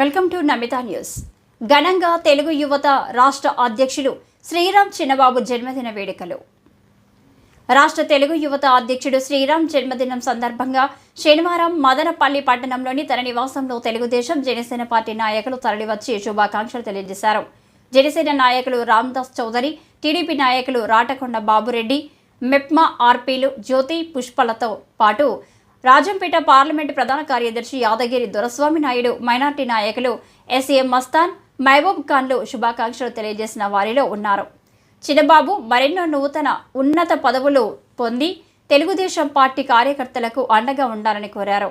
Welcome to Namita news. ఘనంగా తెలుగు యువత రాష్ట్ర అధ్యక్షులు శ్రీరామ్ చిన్నబాబు జన్మదిన వేడుకలు. రాష్ట్ర తెలుగు యువత అధ్యక్షుడు శ్రీరామ్ జన్మదినం సందర్భంగా శనివారం మదనపల్లి పట్టణంలోని తన నివాసంలో తెలుగుదేశం జనసేన పార్టీ నాయకులు తరలివచ్చి శుభాకాంక్షలు తెలియజేశారు. జనసేన నాయకులు రామ్దాస్ చౌదరి టీడీపీ నాయకులు రాటకొండ బాబురెడ్డి మెప్మా ఆర్పీలు జ్యోతి పుష్పలతో పాటు రాజంపేట పార్లమెంటు ప్రధాన కార్యదర్శి యాదగిరి దొరస్వామి నాయుడు మైనార్టీ నాయకులు S A M Mastan Mahaboob ఖాన్లు శుభాకాంక్షలు తెలియజేసిన వారిలో ఉన్నారు. చిన్నబాబు మరెన్నో నూతన ఉన్నత పదవులు పొంది తెలుగుదేశం పార్టీ కార్యకర్తలకు అండగా ఉండాలని కోరారు.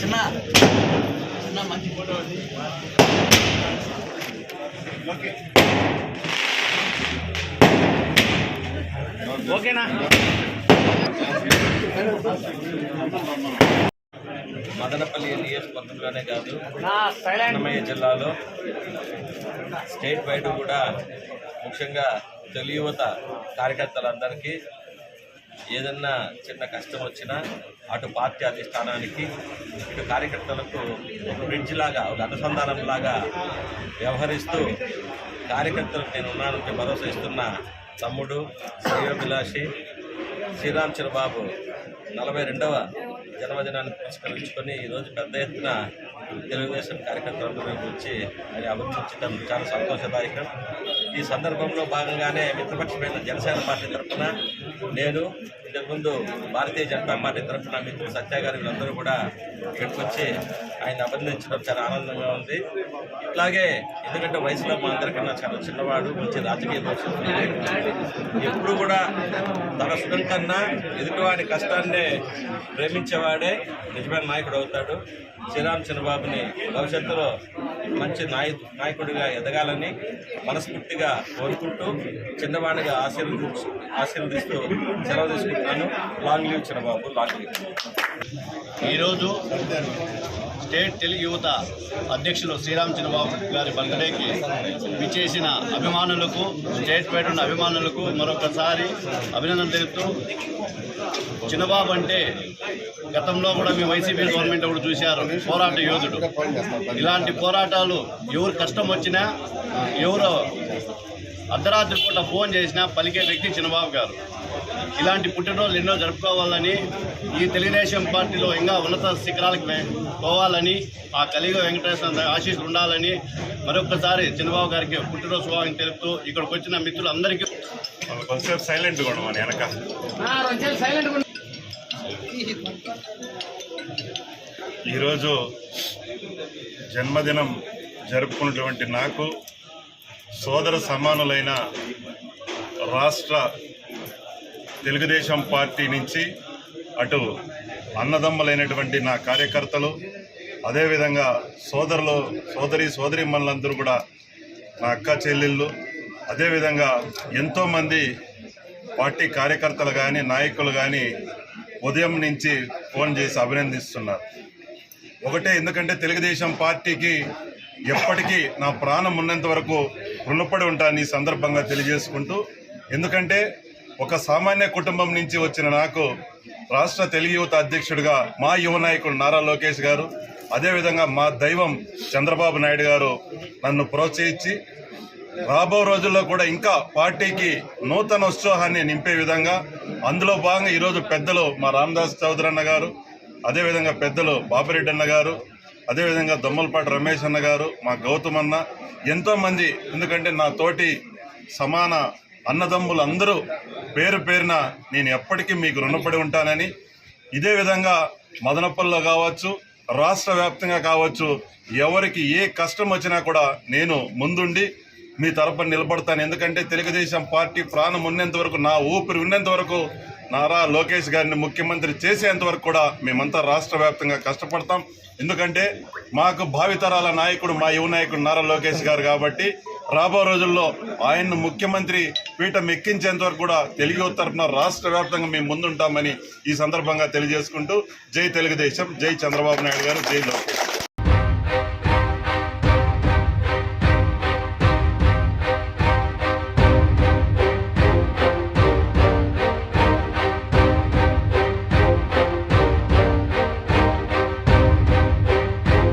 చిన్న చిన్న మంచి ఫోటో అది. మదనపల్లి నియోజకవర్గంలోనే కాదు అన్నమయ్య జిల్లాలో స్టేట్ వైడ్ కూడా ముఖ్యంగా తొలి యువత కార్యకర్తలందరికీ ఏదన్నా చిన్న కష్టం వచ్చినా అటు పార్టీ అధిష్టానానికి ఇటు కార్యకర్తలకు ఒక బ్రిడ్జ్ లాగా ఒక అనుసంధానం లాగా వ్యవహరిస్తూ కార్యకర్తలకు నేను ఉన్నానంటే భరోసా ఇస్తున్న తమ్ముడు శ్రేయోభిలాషి శ్రీరామ్ చంద్రబాబు నలభై రెండవ జన్మదినాన్ని పురస్కరించుకొని ఈరోజు పెద్ద ఎత్తున తెలుగుదేశం కార్యకర్తలందరూ వచ్చి ఆయన అభినందించడం చాలా సంతోషదాయకం. ఈ సందర్భంలో భాగంగానే మిత్రపక్షమైన జనసేన పార్టీ తరఫున నేను ఇంతకుముందు భారతీయ జనతా పార్టీ తరఫున మిత్రులు సత్య గారు వీళ్ళందరూ కూడా ఇక్కడికి వచ్చి ఆయన అభినందించడం చాలా ఆనందంగా ఉంది. ఇట్లాగే ఎందుకంటే వయసులో మా అందరికన్నా చాలా చిన్నవాడు మంచి రాజకీయ భవిష్యత్తు ఎప్పుడు కూడా తన సుఖం కన్నా ఎదుటివాడి కష్టాన్నే ప్రేమించేవాడే నిజమైన నాయకుడు అవుతాడు. శ్రీరామ్ చంద్రబాబుని భవిష్యత్తులో మంచి నాయ నాయకుడిగా ఎదగాలని మనస్ఫూర్తిగా కోరుకుంటూ చిన్నవాడిగా ఆశీర్వదించు ఆశీర్వదిస్తూ సెలవు తీసుకుంటున్నాను long leave Chandrababu long leave. ఈరోజు స్టేట్ తెలుగు యువత అధ్యక్షులు శ్రీరామ్ చంద్రబాబు గారి బర్త్డేకి విచ్చేసిన అభిమానులకు స్టేట్ బయట ఉన్న అభిమానులకు మరొకసారి అభినందన తెలుపుతూ చిన్నబాబు అంటే గతంలో కూడా మీ వైసీపీ గవర్నమెంట్ కూడా చూశారు పోరాట యోధుడు. ఇలాంటి పోరాటాలు ఎవరు కష్టం వచ్చినా ఎవరు అర్ధరాత్రి పూట ఫోన్ చేసినా పలికే వ్యక్తి చిన్నబాబు గారు. ఇలాంటి పుట్టినరోజులు ఎన్నో జరుపుకోవాలని ఈ తెలుగుదేశం పార్టీలో ఇంకా ఉన్నత శిఖరాలకు పోవాలని ఆ కలిగ వెంకటేశ్వర ఆశీస్సులు ఉండాలని మరొకసారి చంద్రబాబు గారికి పుట్టినరోజు శుభాకాంక్షలు తెలుపుతూ ఇక్కడికి వచ్చిన మిత్రులందరికీ కొంచెం సైలెంట్ కూడా మన వెనక. ఈరోజు జన్మదినం జరుపుకున్నటువంటి నాకు సోదర సమానులైన రాష్ట్ర తెలుగుదేశం పార్టీ నుంచి అటు అన్నదమ్ములైనటువంటి నా కార్యకర్తలు అదేవిధంగా సోదరులు సోదరి సోదరిమణులందరూ కూడా నా అక్క చెల్లెళ్ళు అదేవిధంగా ఎంతోమంది పార్టీ కార్యకర్తలు కానీ నాయకులు కానీ ఉదయం నుంచి ఫోన్ చేసి అభినందిస్తున్నారు. ఒకటే ఎందుకంటే తెలుగుదేశం పార్టీకి ఎప్పటికీ నా ప్రాణం ఉన్నంత వరకు రుణపడి ఉంటాను ఈ సందర్భంగా తెలియజేసుకుంటూ ఎందుకంటే ఒక సామాన్య కుటుంబం నుంచి వచ్చిన నాకు రాష్ట్ర తెలుగు యువత అధ్యక్షుడిగా మా యువ నాయకుడు నారా లోకేష్ గారు అదేవిధంగా మా దైవం చంద్రబాబు నాయుడు గారు నన్ను ప్రోత్సహించి రాబో రోజుల్లో కూడా ఇంకా పార్టీకి నూతన ఉత్సాహాన్ని నింపే విధంగా అందులో భాగంగా ఈరోజు పెద్దలు మా రామదాస్ చౌదరి అన్న గారు అదేవిధంగా పెద్దలు బాపిరెడ్డి అన్న గారు అదేవిధంగా దొమ్మలపాటి రమేష్ అన్న గారు మా గౌతమ్ అన్న ఎంతోమంది ఎందుకంటే నా తోటి సమాన అన్నదమ్ములు అందరూ పేరు పేరున నేను ఎప్పటికీ మీకు రుణపడి ఉంటానని. ఇదే విధంగా మదనపల్లిలో కావచ్చు రాష్ట్ర వ్యాప్తంగా కావచ్చు ఎవరికి ఏ కష్టం వచ్చినా కూడా నేను ముందుండి మీ తరపున నిలబడతాను. ఎందుకంటే తెలుగుదేశం పార్టీ ప్రాణం ఉన్నంత వరకు నా ఊపిరి ఉన్నంత వరకు నారా లోకేష్ గారిని ముఖ్యమంత్రి చేసేంత వరకు కూడా మేమంతా రాష్ట్ర వ్యాప్తంగా కష్టపడతాం. ఎందుకంటే మాకు భావితరాల నాయకుడు మా యువ నాయకుడు నారా లోకేష్ గారు కాబట్టి రాబో రోజుల్లో ఆయన్ను ముఖ్యమంత్రి పీఠం ఎక్కించేంత వరకు కూడా తెలుగు తరఫున రాష్ట్ర వ్యాప్తంగా మేము ముందుంటామని ఈ సందర్భంగా తెలియజేసుకుంటూ జై తెలుగుదేశం జై చంద్రబాబు నాయుడు గారు జై లోకేష్.